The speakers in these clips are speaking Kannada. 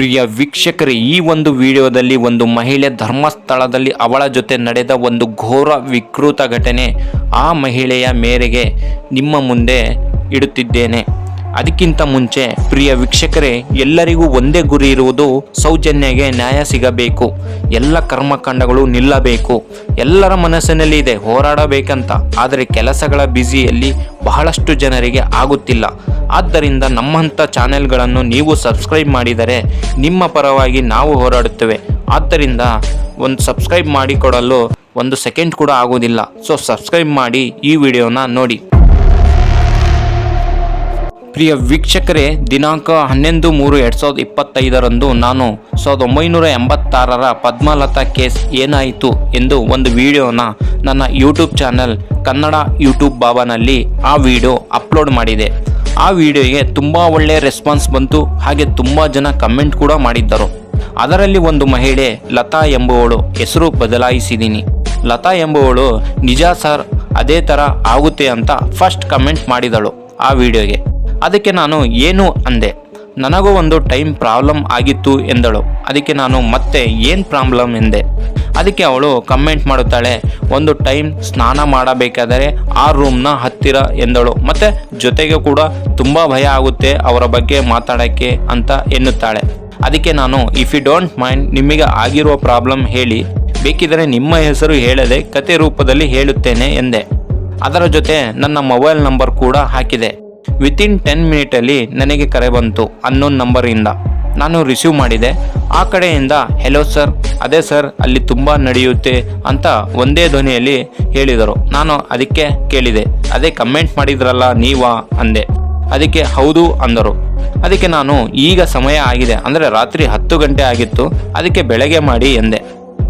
ಪ್ರಿಯ ವೀಕ್ಷಕರೇ, ಈ ಒಂದು ವಿಡಿಯೋದಲ್ಲಿ ಒಂದು ಮಹಿಳೆ ಧರ್ಮಸ್ಥಳದಲ್ಲಿ ಅವಳ ಜೊತೆ ನಡೆದ ಒಂದು ಘೋರ ವಿಕೃತ ಘಟನೆ ಆ ಮಹಿಳೆಯ ಮೇರೆಗೆ ನಿಮ್ಮ ಮುಂದೆ ಇಡುತ್ತಿದ್ದೇನೆ. ಅದಕ್ಕಿಂತ ಮುಂಚೆ ಪ್ರಿಯ ವೀಕ್ಷಕರೇ, ಎಲ್ಲರಿಗೂ ಒಂದೇ ಗುರಿ ಇರುವುದು ಸೌಜನ್ಯಗೆ ನ್ಯಾಯ ಸಿಗಬೇಕು. ಎಲ್ಲ ಕರ್ಮಕಾಂಡಗಳು ನಿಲ್ಲಬೇಕು. ಎಲ್ಲರ ಮನಸ್ಸಿನಲ್ಲಿ ಇದೆ, ಹೋರಾಡಬೇಕಂತ. ಆದರೆ ಕೆಲಸಗಳ ಬ್ಯುಸಿಯಲ್ಲಿ ಬಹಳಷ್ಟು ಜನರಿಗೆ ಆಗುತ್ತಿಲ್ಲ. ಆದ್ದರಿಂದ ನಮ್ಮಂಥ ಚಾನೆಲ್ಗಳನ್ನು ನೀವು ಸಬ್ಸ್ಕ್ರೈಬ್ ಮಾಡಿದರೆ ನಿಮ್ಮ ಪರವಾಗಿ ನಾವು ಹೋರಾಡುತ್ತೇವೆ. ಆದ್ದರಿಂದ ಒಂದು ಸಬ್ಸ್ಕ್ರೈಬ್ ಮಾಡಿಕೊಡಲು ಒಂದು ಸೆಕೆಂಡ್ ಕೂಡ ಆಗೋದಿಲ್ಲ ಸೊ, ಸಬ್ಸ್ಕ್ರೈಬ್ ಮಾಡಿ ಈ ವಿಡಿಯೋನ ನೋಡಿ. ಪ್ರಿಯ ವೀಕ್ಷಕರೇ, ದಿನಾಂಕ ಹನ್ನೊಂದು ಮೂರು ಎರಡು ಸಾವಿರದ ಇಪ್ಪತ್ತೈದರಂದು ನಾನು ಸಾವಿರದ ಒಂಬೈನೂರ ಎಂಬತ್ತಾರರ ಪದ್ಮಲತಾ ಕೇಸ್ ಏನಾಯಿತು ಎಂದು ಒಂದು ವಿಡಿಯೋನ ನನ್ನ ಯೂಟ್ಯೂಬ್ ಚಾನಲ್ ಕನ್ನಡ ಯೂಟ್ಯೂಬ್ ಬಾಬಾನಲ್ಲಿ ಆ ವಿಡಿಯೋ ಅಪ್ಲೋಡ್ ಮಾಡಿದೆ. ಆ ವಿಡಿಯೋಗೆ ತುಂಬ ಒಳ್ಳೆಯ ರೆಸ್ಪಾನ್ಸ್ ಬಂತು, ಹಾಗೆ ತುಂಬ ಜನ ಕಮೆಂಟ್ ಕೂಡ ಮಾಡಿದ್ದರು. ಅದರಲ್ಲಿ ಒಂದು ಮಹಿಳೆ, ಲತಾ ಎಂಬುವಳು ಹೆಸರು ಬದಲಾಯಿಸಿದ್ದೀನಿ ಲತಾ ಎಂಬುವಳು, ನಿಜ ಸರ್, ಅದೇ ಥರ ಆಗುತ್ತೆ ಅಂತ ಫಸ್ಟ್ ಕಮೆಂಟ್ ಮಾಡಿದಳು ಆ ವಿಡಿಯೋಗೆ. ಅದಕ್ಕೆ ನಾನು ಏನು ಅಂದೆ? ನನಗೂ ಒಂದು ಟೈಮ್ ಪ್ರಾಬ್ಲಮ್ ಆಗಿತ್ತು ಎಂದಳು. ಅದಕ್ಕೆ ನಾನು ಮತ್ತೆ ಏನು ಪ್ರಾಬ್ಲಮ್ ಎಂದೆ? ಅದಕ್ಕೆ ಅವಳು ಕಮೆಂಟ್ ಮಾಡುತ್ತಾಳೆ, ಒಂದು ಟೈಮ್ ಸ್ನಾನ ಮಾಡಬೇಕಾದರೆ ಆ ರೂಮ್ನ ಹತ್ತಿರ ಎಂದಳು. ಮತ್ತೆ ಜೊತೆಗೆ ಕೂಡ ತುಂಬ ಭಯ ಆಗುತ್ತೆ ಅವರ ಬಗ್ಗೆ ಮಾತಾಡೋಕ್ಕೆ ಅಂತ ಎನ್ನುತ್ತಾಳೆ. ಅದಕ್ಕೆ ನಾನು ಇಫ್ ಯು ಡೋಂಟ್ ಮೈಂಡ್ ನಿಮಗೆ ಆಗಿರುವ ಪ್ರಾಬ್ಲಮ್ ಹೇಳಿ. ಬೇಕಿದ್ದರೆ ನಿಮ್ಮ ಹೆಸರು ಹೇಳದೆ ಕತೆ ರೂಪದಲ್ಲಿ ಹೇಳುತ್ತೇನೆ ಎಂದೆ. ಅದರ ಜೊತೆ ನನ್ನ ಮೊಬೈಲ್ ನಂಬರ್ ಕೂಡ ಹಾಕಿದೆ. ವಿತಿನ್ ಟೆನ್ ಮಿನಿಟಲ್ಲಿ ನನಗೆ ಕರೆ ಬಂತು ಅನ್ನೋನ್ ನಂಬರಿಂದ ನಾನು ರಿಸೀವ್ ಮಾಡಿದೆ. ಆ ಕಡೆಯಿಂದ ಹೆಲೋ ಸರ್ ಅದೇ ಸರ್ ಅಲ್ಲಿ ತುಂಬ ನಡೆಯುತ್ತೆ ಅಂತ ಒಂದೇ ಧ್ವನಿಯಲ್ಲಿ ಹೇಳಿದರು. ನಾನು ಅದಕ್ಕೆ ಕೇಳಿದೆ. ಅದೇ ಕಮೆಂಟ್ ಮಾಡಿದ್ರಲ್ಲ ನೀವಾ? ಅಂದೆ. ಅದಕ್ಕೆ, ಹೌದು ಅಂದರು. ಅದಕ್ಕೆ ನಾನು, ಈಗ ಸಮಯ ಆಗಿದೆ. ಅಂದರೆ ರಾತ್ರಿ ಹತ್ತು ಗಂಟೆ ಆಗಿತ್ತು. ಅದಕ್ಕೆ ಬೆಳಗ್ಗೆ ಮಾಡಿ ಎಂದೆ.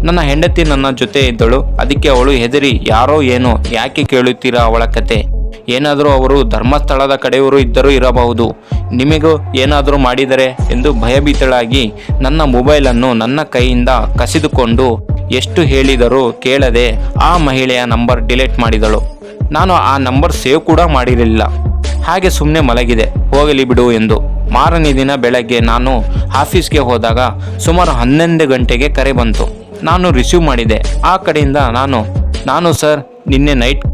ನನ್ನ ಹೆಂಡತಿ ನನ್ನ ಜೊತೆ ಇದ್ದಳು. ಅದಕ್ಕೆ ಅವಳು ಹೆದರಿ, ಯಾರೋ ಏನೋ, ಯಾಕೆ ಕೇಳುತ್ತೀರಾ ಅವಳ ಕತೆ? ಏನಾದರೂ ಅವರು ಧರ್ಮಸ್ಥಳದ ಕಡೆಯವರು ಇದ್ದರೂ ಇರಬಹುದು. ನಿಮಗೂ ಏನಾದರೂ ಮಾಡಿದರೆ ಎಂದು ಭಯಭೀತಳಾಗಿ ನನ್ನ ಮೊಬೈಲನ್ನು ನನ್ನ ಕೈಯಿಂದ ಕಸಿದುಕೊಂಡು ಎಷ್ಟು ಹೇಳಿದರೂ ಕೇಳದೆ ಆ ಮಹಿಳೆಯ ನಂಬರ್ ಡಿಲೀಟ್ ಮಾಡಿದಳು. ನಾನು ಆ ನಂಬರ್ ಸೇವ್ ಕೂಡ ಮಾಡಿರಲಿಲ್ಲ. ಹಾಗೆ ಸುಮ್ಮನೆ ಮಲಗಿದೆ. ಹೋಗಲಿ ಬಿಡು ಎಂದು. ಮಾರನೇ ದಿನ ಬೆಳಗ್ಗೆ ನಾನು ಆಫೀಸ್ಗೆ ಹೋದಾಗ ಸುಮಾರು ಹನ್ನೊಂದು ಗಂಟೆಗೆ ಕರೆ ಬಂತು. ನಾನು ರಿಸೀವ್ ಮಾಡಿದೆ. ಆ ಕಡೆಯಿಂದ ನಾನು ನಾನು ಸರ್, ನಿನ್ನೆ ನೈಟ್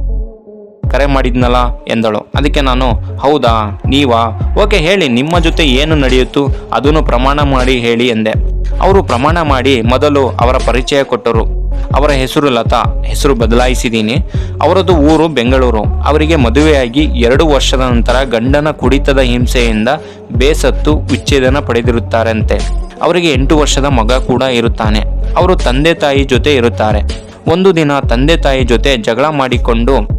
ಕರೆ ಮಾಡಿದ್ನಲ್ಲ ಎಂದಳು. ಅದಕ್ಕೆ ನಾನು, ಹೌದಾ, ನೀವಾ? ಓಕೆ, ಹೇಳಿ, ನಿಮ್ಮ ಜೊತೆ ಏನು ನಡೆಯಿತು ಅದನ್ನು ಪ್ರಮಾಣ ಮಾಡಿ ಹೇಳಿ ಎಂದೆ. ಅವರು ಪ್ರಮಾಣ ಮಾಡಿ ಮೊದಲು ಅವರ ಪರಿಚಯ ಕೊಟ್ಟರು. ಅವರ ಹೆಸರು ಲತಾ, ಹೆಸರು ಬದಲಾಯಿಸಿದ್ದೀನಿ ಅವರದು ಊರು ಬೆಂಗಳೂರು. ಅವರಿಗೆ ಮದುವೆಯಾಗಿ ಎರಡು ವರ್ಷದ ನಂತರ ಗಂಡನ ಕುಡಿತದ ಹಿಂಸೆಯಿಂದ ಬೇಸತ್ತು ವಿಚ್ಛೇದನ ಪಡೆದಿರುತ್ತಾರಂತೆ. ಅವರಿಗೆ ಎಂಟು ವರ್ಷದ ಮಗ ಕೂಡ ಇರುತ್ತಾನೆ. ಅವರು ತಂದೆ ತಾಯಿ ಜೊತೆ ಇರುತ್ತಾರೆ. ಒಂದು ದಿನ ತಂದೆ ತಾಯಿ ಜೊತೆ ಜಗಳ ಮಾಡಿಕೊಂಡು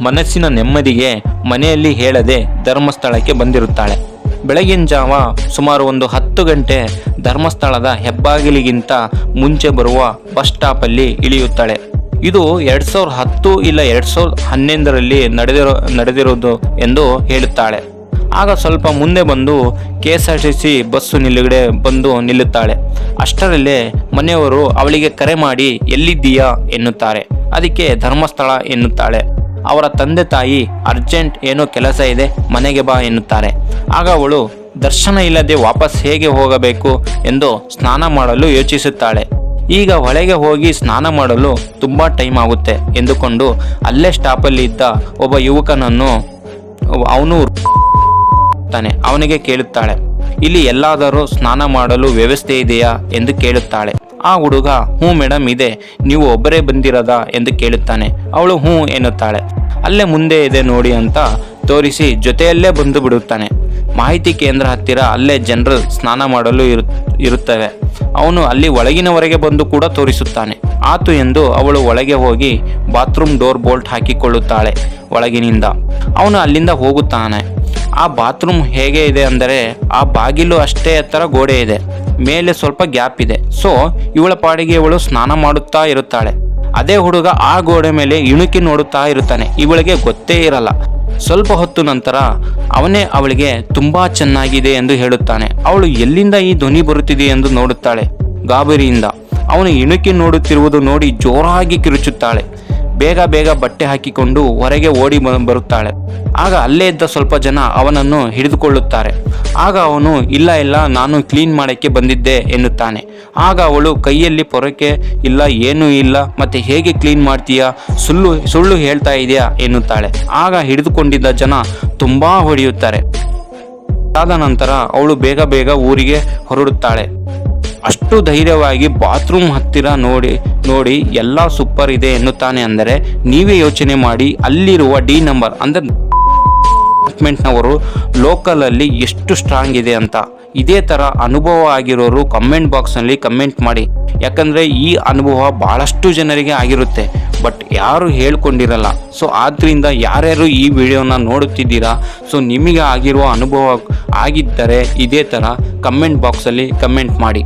ಮನಸ್ಸಿನ ನೆಮ್ಮದಿಗೆ ಮನೆಯಲ್ಲಿ ಹೇಳದೆ ಧರ್ಮಸ್ಥಳಕ್ಕೆ ಬಂದಿರುತ್ತಾಳೆ. ಬೆಳಗಿನ ಜಾವ ಸುಮಾರು ಒಂದು ಹತ್ತು ಗಂಟೆ ಧರ್ಮಸ್ಥಳದ ಹೆಬ್ಬಾಗಿಲಿಗಿಂತ ಮುಂಚೆ ಬರುವ ಬಸ್ ಸ್ಟಾಪಲ್ಲಿ ಇಳಿಯುತ್ತಾಳೆ. ಇದು ಎರಡ್ ಸಾವಿರದ ಹತ್ತು ಇಲ್ಲ ಎರಡ್ ಸಾವಿರದ ಹನ್ನೊಂದರಲ್ಲಿ ನಡೆದಿರೋ ನಡೆದಿರೋದು ಎಂದು ಹೇಳುತ್ತಾಳೆ. ಆಗ ಸ್ವಲ್ಪ ಮುಂದೆ ಬಂದು K S R T C bus ನಿಲುಗಡೆ ಬಂದು ನಿಲ್ಲುತ್ತಾಳೆ. ಅಷ್ಟರಲ್ಲೇ ಮನೆಯವರು ಅವಳಿಗೆ ಕರೆ ಮಾಡಿ, ಎಲ್ಲಿದ್ದೀಯಾ? ಎನ್ನುತ್ತಾರೆ. ಅದಕ್ಕೆ ಧರ್ಮಸ್ಥಳ ಎನ್ನುತ್ತಾಳೆ. ಅವರ ತಂದೆ ತಾಯಿ, ಅರ್ಜೆಂಟ್ ಏನೋ ಕೆಲಸ ಇದೆ, ಮನೆಗೆ ಬಾ ಎನ್ನುತ್ತಾರೆ. ಆಗ ಅವಳು, ದರ್ಶನ ಇಲ್ಲದೆ ವಾಪಸ್ ಹೇಗೆ ಹೋಗಬೇಕು ಎಂದು ಸ್ನಾನ ಮಾಡಲು ಯೋಚಿಸುತ್ತಾಳೆ. ಈಗ ಹೊಳೆಗೆ ಹೋಗಿ ಸ್ನಾನ ಮಾಡಲು ತುಂಬ ಟೈಮ್ ಆಗುತ್ತೆ ಎಂದುಕೊಂಡು ಅಲ್ಲೇ ಸ್ಟಾಪಲ್ಲಿ ಇದ್ದ ಒಬ್ಬ ಯುವಕನನ್ನು ಅವನು ತಾನೆ, ಅವನಿಗೆ ಕೇಳುತ್ತಾಳೆ. ಇಲ್ಲಿ ಎಲ್ಲಾದರೂ ಸ್ನಾನ ಮಾಡಲು ವ್ಯವಸ್ಥೆ ಇದೆಯಾ ಎಂದು ಕೇಳುತ್ತಾಳೆ. ಆ ಹುಡುಗ, ಹ್ಞೂ ಮೇಡಮ್ ಇದೆ. ನೀವು ಒಬ್ಬರೇ ಬಂದಿರದ ಎಂದು ಕೇಳುತ್ತಾನೆ. ಅವಳು, ಹ್ಞೂ ಎನ್ನುತ್ತಾಳೆ. ಅಲ್ಲೇ ಮುಂದೆ ಇದೆ ನೋಡಿ ಅಂತ ತೋರಿಸಿ ಜೊತೆಯಲ್ಲೇ ಬಂದು ಬಿಡುತ್ತಾನೆ. ಮಾಹಿತಿ ಕೇಂದ್ರ ಹತ್ತಿರ ಅಲ್ಲೇ ಜನರು ಸ್ನಾನ ಮಾಡಲು ಇರು, ಇರುತ್ತವೆ. ಅವನು ಅಲ್ಲಿ ಒಳಗಿನವರೆಗೆ ಬಂದು ಕೂಡ ತೋರಿಸುತ್ತಾನೆ. ಆತು ಎಂದು ಅವಳು ಒಳಗೆ ಹೋಗಿ ಬಾತ್ರೂಮ್ ಡೋರ್ ಬೋಲ್ಟ್ ಹಾಕಿಕೊಳ್ಳುತ್ತಾಳೆ ಒಳಗಿನಿಂದ. ಅವನು ಅಲ್ಲಿಂದ ಹೋಗುತ್ತಾನೆ. ಆ ಬಾತ್ರೂಮ್ ಹೇಗೆ ಇದೆ ಅಂದರೆ ಆ ಬಾಗಿಲು ಅಷ್ಟೇ ಎತ್ತರ ಗೋಡೆ ಇದೆ. ಮೇಲೆ ಸ್ವಲ್ಪ ಗ್ಯಾಪ್ ಇದೆ. ಸೊ ಇವಳ ಪಾಡಿಗೆ ಇವಳು ಸ್ನಾನ ಮಾಡುತ್ತಾ ಇರುತ್ತಾಳೆ. ಅದೇ ಹುಡುಗ ಆ ಗೋಡೆ ಮೇಲೆ ಇಣುಕಿ ನೋಡುತ್ತಾ ಇರುತ್ತಾನೆ. ಇವಳಿಗೆ ಗೊತ್ತೇ ಇರಲ್ಲ. ಸ್ವಲ್ಪ ಹೊತ್ತು ನಂತರ ಅವನೇ ಅವಳಿಗೆ ತುಂಬಾ ಚೆನ್ನಾಗಿದೆ ಎಂದು ಹೇಳುತ್ತಾನೆ. ಅವಳು ಎಲ್ಲಿಂದ ಈ ಧ್ವನಿ ಬರುತ್ತಿದೆ ಎಂದು ನೋಡುತ್ತಾಳೆ. ಗಾಬರಿಯಿಂದ ಅವನು ಇಣುಕಿ ನೋಡುತ್ತಿರುವುದು ನೋಡಿ ಜೋರಾಗಿ ಕಿರುಚುತ್ತಾಳೆ. ಬೇಗ ಬೇಗ ಬಟ್ಟೆ ಹಾಕಿಕೊಂಡು ಹೊರಗೆ ಓಡಿ ಬರುತ್ತಾಳೆ. ಆಗ ಅಲ್ಲೇ ಇದ್ದ ಸ್ವಲ್ಪ ಜನ ಅವನನ್ನು ಹಿಡಿದುಕೊಳ್ಳುತ್ತಾರೆ. ಆಗ ಅವನು, ಇಲ್ಲ ಇಲ್ಲ, ನಾನು ಕ್ಲೀನ್ ಮಾಡೋಕ್ಕೆ ಬಂದಿದ್ದೆ, ಎನ್ನುತ್ತಾನೆ. ಆಗ ಅವಳು ಕೈಯಲ್ಲಿ ಪೊರಕೆ, ಇಲ್ಲ, ಏನೂ ಇಲ್ಲ, ಮತ್ತೆ ಹೇಗೆ ಕ್ಲೀನ್ ಮಾಡ್ತೀಯಾ? ಸುಳ್ಳು ಸುಳ್ಳು ಹೇಳ್ತಾ ಇದೆಯಾ? ಎನ್ನುತ್ತಾಳೆ. ಆಗ ಹಿಡಿದುಕೊಂಡಿದ್ದ ಜನ ತುಂಬಾ ಹೊಡೆಯುತ್ತಾರೆ. ಅದಾದ ನಂತರ ಅವಳು ಬೇಗ ಬೇಗ ಊರಿಗೆ ಹೊರಡುತ್ತಾಳೆ. ಅಷ್ಟು ಧೈರ್ಯವಾಗಿ ಬಾತ್ರೂಮ್ ಹತ್ತಿರ ನೋಡಿ ನೋಡಿ ಎಲ್ಲ ಸೂಪರ್ ಇದೆ ಎನ್ನುತ್ತಾನೆ ಅಂದರೆ ನೀವೇ ಯೋಚನೆ ಮಾಡಿ, ಅಲ್ಲಿರುವ ಡಿ ನಂಬರ್ ಅಂದರೆ ಡಿಪಾರ್ಟ್ಮೆಂಟ್ನವರು ಲೋಕಲಲ್ಲಿ ಎಷ್ಟು ಸ್ಟ್ರಾಂಗ್ ಇದೆ ಅಂತ. ಇದೇ ಥರ ಅನುಭವ ಆಗಿರೋರು ಕಮೆಂಟ್ ಬಾಕ್ಸ್ನಲ್ಲಿ ಕಮೆಂಟ್ ಮಾಡಿ. ಯಾಕಂದರೆ ಈ ಅನುಭವ ಭಾಳಷ್ಟು ಜನರಿಗೆ ಆಗಿರುತ್ತೆ ಬಟ್ ಯಾರು ಹೇಳ್ಕೊಂಡಿರಲ್ಲ. ಸೊ ಆದ್ದರಿಂದ ಯಾರ್ಯಾರು ಈ ವಿಡಿಯೋನ ನೋಡುತ್ತಿದ್ದೀರಾ ಸೊ ನಿಮಗೆ ಆಗಿರುವ ಅನುಭವ ಆಗಿದ್ದರೆ ಇದೇ ಥರ ಕಮೆಂಟ್ ಬಾಕ್ಸಲ್ಲಿ ಕಮೆಂಟ್ ಮಾಡಿ.